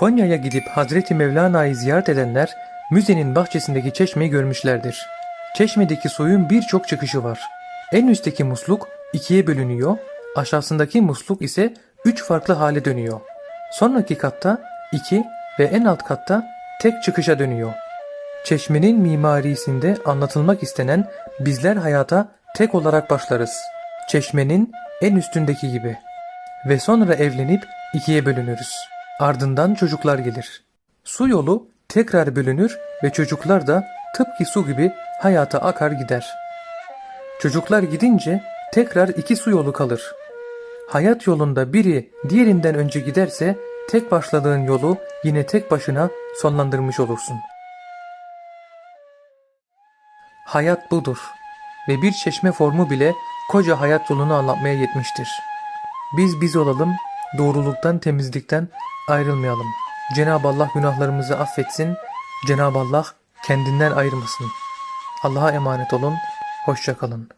Konya'ya gidip Hazreti Mevlana'yı ziyaret edenler müzenin bahçesindeki çeşmeyi görmüşlerdir. Çeşmedeki suyun birçok çıkışı var. En üstteki musluk ikiye bölünüyor, aşağısındaki musluk ise üç farklı hale dönüyor. Sonraki katta iki ve en alt katta tek çıkışa dönüyor. Çeşmenin mimarisinde anlatılmak istenen bizler hayata tek olarak başlarız. Çeşmenin en üstündeki gibi. Ve sonra evlenip ikiye bölünürüz. Ardından çocuklar gelir. Su yolu tekrar bölünür ve çocuklar da tıpkı su gibi hayata akar gider. Çocuklar gidince tekrar iki su yolu kalır. Hayat yolunda biri diğerinden önce giderse tek başladığın yolu yine tek başına sonlandırmış olursun. Hayat budur ve bir çeşme formu bile koca hayat yolunu anlatmaya yetmiştir. Biz biz olalım, doğruluktan temizlikten ayrılmayalım. Cenab-ı Allah günahlarımızı affetsin, Cenab-ı Allah kendinden ayırmasın. Allah'a emanet olun, hoşça kalın.